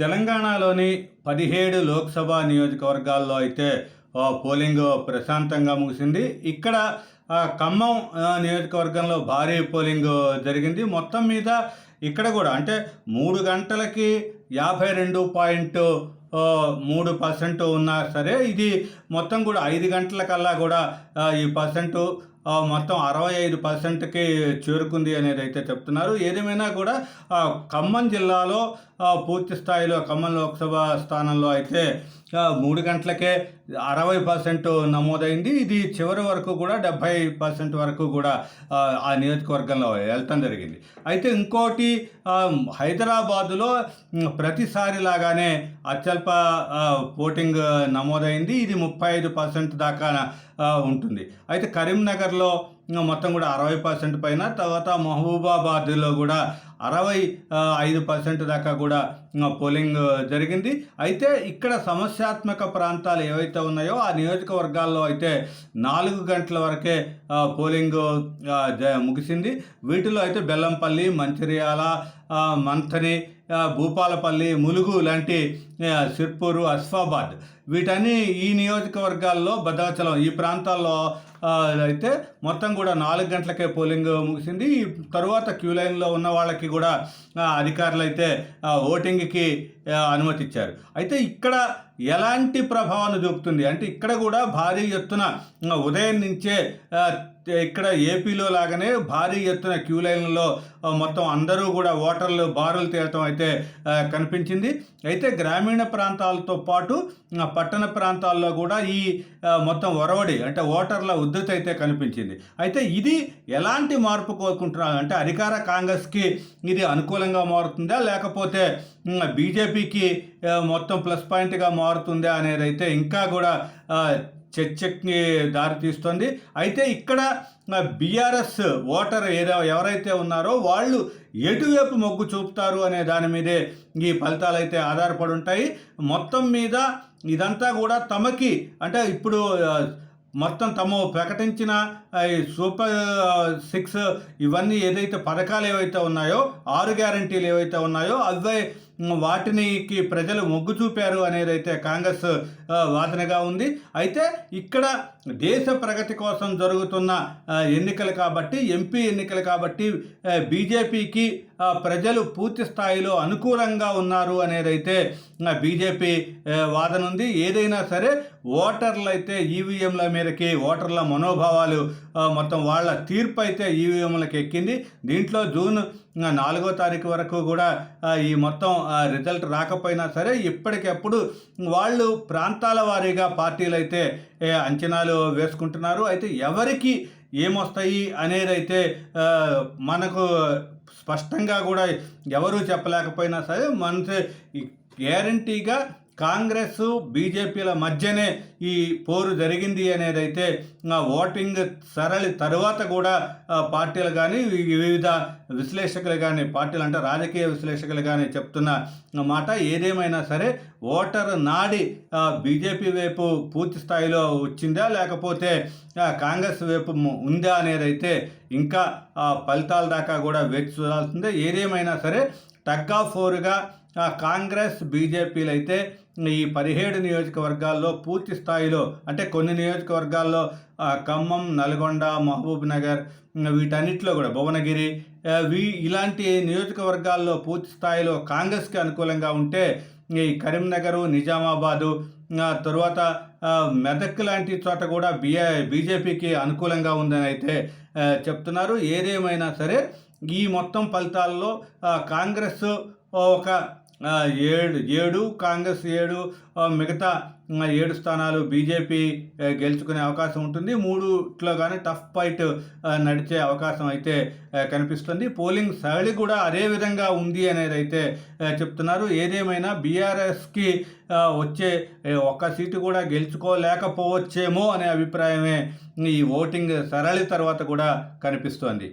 తెలంగాణలోని పదిహేడు లోక్సభ నియోజకవర్గాల్లో అయితే పోలింగ్ ప్రశాంతంగా ముగిసింది. ఇక్కడ ఖమ్మం నియోజకవర్గంలో భారీ పోలింగ్ జరిగింది. మొత్తం మీద ఇక్కడ కూడా అంటే మూడు గంటలకి యాభై రెండు పాయింట్ మూడు పర్సెంట్ ఉన్నా సరే ఇది మొత్తం కూడా ఐదు గంటల కల్లా కూడా ఈ పర్సెంట్ మొత్తం అరవై ఐదు పర్సెంట్కి చేరుకుంది అనేది అయితే చెప్తున్నారు. ఏదేమైనా కూడా ఖమ్మం జిల్లాలో పూర్తి స్థాయిలో ఖమ్మం లోక్సభ స్థానంలో అయితే మూడు గంటలకే అరవై పర్సెంట్ నమోదైంది. ఇది చివరి వరకు కూడా డెబ్భై పర్సెంట్ వరకు కూడా ఆ, నియోజకవర్గంలో వెళ్తాం జరిగింది. అయితే ఇంకోటి హైదరాబాదులో ప్రతిసారి లాగానే అత్యల్ప ఓటింగ్ నమోదైంది. ఇది ముప్పై ఐదు పర్సెంట్ దాకా ఉంటుంది. అయితే కరీంనగర్ hacerlo ఇంకా మొత్తం కూడా అరవై పర్సెంట్ పైన తర్వాత మహబూబాబాద్లో కూడా అరవై ఐదు పర్సెంట్ దాకా కూడా పోలింగ్ జరిగింది. అయితే ఇక్కడ సమస్యాత్మక ప్రాంతాలు ఏవైతే ఉన్నాయో ఆ నియోజకవర్గాల్లో అయితే నాలుగు గంటల వరకే పోలింగ్ జ- ముగిసింది. వీటిలో అయితే బెల్లంపల్లి మంచిర్యాల మంథని భూపాలపల్లి ములుగు లాంటి సిర్పూరు అస్ఫాబాద్. వీటన్ని ఈ నియోజకవర్గాల్లో భద్రాచలం ఈ ప్రాంతాల్లో అయితే మొత్తం కూడా నాలుగు గంటలకే పోలింగ్ ముగిసింది. తరువాత క్యూ లైన్లో ఉన్న వాళ్ళకి కూడా అధికారులు అయితే ఓటింగ్కి అనుమతిచ్చారు. అయితే ఇక్కడ ఎలాంటి ప్రభావాన్ని చూపుతుంది? అంటే ఇక్కడ కూడా భారీ ఎత్తున ఉదయం నుంచే ఇక్కడ ఏపీలో లాగానే భారీ ఎత్తున క్యూ లైన్లలో మొత్తం అందరూ కూడా ఓటర్లు బారులు తీరటం అయితే కనిపించింది. అయితే గ్రామీణ ప్రాంతాలతో పాటు పట్టణ ప్రాంతాల్లో కూడా ఈ మొత్తం ఒరవడి అంటే ఓటర్ల ఉద్ధృతి అయితే కనిపించింది. అయితే ఇది ఎలాంటి మార్పు కోరుకుంటున్నారు? అంటే అధికార కాంగ్రెస్కి ఇది అనుకూలంగా మారుతుందా? లేకపోతే బీజేపీ బీజేపీకి మొత్తం ప్లస్ పాయింట్గా మారుతుందా అనేది అయితే ఇంకా కూడా చర్చకి దారితీస్తుంది అయితే ఇక్కడ బీఆర్ఎస్ ఓటర్ ఏదో ఎవరైతే ఉన్నారో వాళ్ళు ఎటువైపు మొగ్గు చూపుతారు అనే దాని మీదే ఈ ఫలితాలు అయితే ఆధారపడి ఉంటాయి. మొత్తం మీద ఇదంతా కూడా తమకి అంటే ఇప్పుడు మొత్తం తాము ప్రకటించిన సూపర్ సిక్స్ ఇవన్నీ ఏదైతే పథకాలు ఏవైతే ఉన్నాయో ఆరు గ్యారంటీలు ఏవైతే ఉన్నాయో అవే వాటినికి ప్రజలు మొగ్గు చూపారు అనేది అయితే కాంగ్రెస్ వాదనగా ఉంది. అయితే ఇక్కడ దేశ ప్రగతి కోసం జరుగుతున్న ఎన్నికలు కాబట్టి ఎంపీ ఎన్నికలు కాబట్టి బీజేపీకి ప్రజలు పూర్తి స్థాయిలో అనుకూలంగా ఉన్నారు అనేదైతే బీజేపీ వాదన ఉంది. ఏదైనా సరే ఓటర్లు అయితే ఈవీఎంల మేరకి ఓటర్ల మనోభావాలు మొత్తం వాళ్ళ తీర్పు అయితే ఈవీఎంలకు ఎక్కింది. దీంట్లో జూన్ నాలుగో తారీఖు వరకు కూడా ఈ మొత్తం రిజల్ట్ రాకపోయినా సరే ఇప్పటికప్పుడు వాళ్ళు ప్రాంతాల వారీగా పార్టీలు అయితే అంచనాలు వేసుకుంటున్నారు. అయితే ఎవరికి ఏమొస్తాయి అనేది అయితే మనకు స్పష్టంగా కూడా ఎవరూ చెప్పలేకపోయినా సరే మనసు గ్యారంటీగా కాంగ్రెస్ బీజేపీల మధ్యనే ఈ పోరు జరిగింది అనేదైతే ఓటింగ్ సరళి తరువాత కూడా పార్టీలు కానీ వివిధ విశ్లేషకులు కానీ పార్టీలు అంటే రాజకీయ విశ్లేషకులు కానీ చెప్తున్న మాట ఏదేమైనా సరే ఓటర్ నాడి బీజేపీ వైపు పూర్తి స్థాయిలో వచ్చిందా లేకపోతే కాంగ్రెస్ వైపు ఉందా అనేదైతే ఇంకా ఫలితాల దాకా కూడా వేచి చూడాల్సిందే. ఏదేమైనా సరే టగ్ ఆఫ్ ఫోర్గా కాంగ్రెస్ బీజేపీలు అయితే ఈ పదిహేడు నియోజకవర్గాల్లో పూర్తి స్థాయిలో అంటే కొన్ని నియోజకవర్గాల్లో ఖమ్మం నల్గొండ మహబూబ్ నగర్ వీటన్నిటిలో కూడా భువనగిరి వీ ఇలాంటి నియోజకవర్గాల్లో పూర్తి స్థాయిలో కాంగ్రెస్కి అనుకూలంగా ఉంటే ఈ కరీంనగరు నిజామాబాదు తరువాత మెదక్ లాంటి చోట కూడా బిఏ బీజేపీకి అనుకూలంగా ఉందని అయితే చెప్తున్నారు. ఏదేమైనా సరే ఈ మొత్తం ఫలితాల్లో కాంగ్రెస్ ఒక ఏడు ఏడు కాంగ్రెస్ ఏడు మిగతా ఏడు స్థానాలు బీజేపీ గెలుచుకునే అవకాశం ఉంటుంది. మూడుట్లో కానీ టఫ్ ఫైట్ నడిచే అవకాశం అయితే కనిపిస్తుంది. పోలింగ్ సరళి కూడా అదే విధంగా ఉంది అనేది అయితే చెప్తున్నారు. ఏదేమైనా బీఆర్ఎస్కి వచ్చే ఒక్క సీటు కూడా గెలుచుకోలేకపోవచ్చేమో అనే అభిప్రాయమే ఈ ఓటింగ్ సరళి తర్వాత కూడా కనిపిస్తోంది.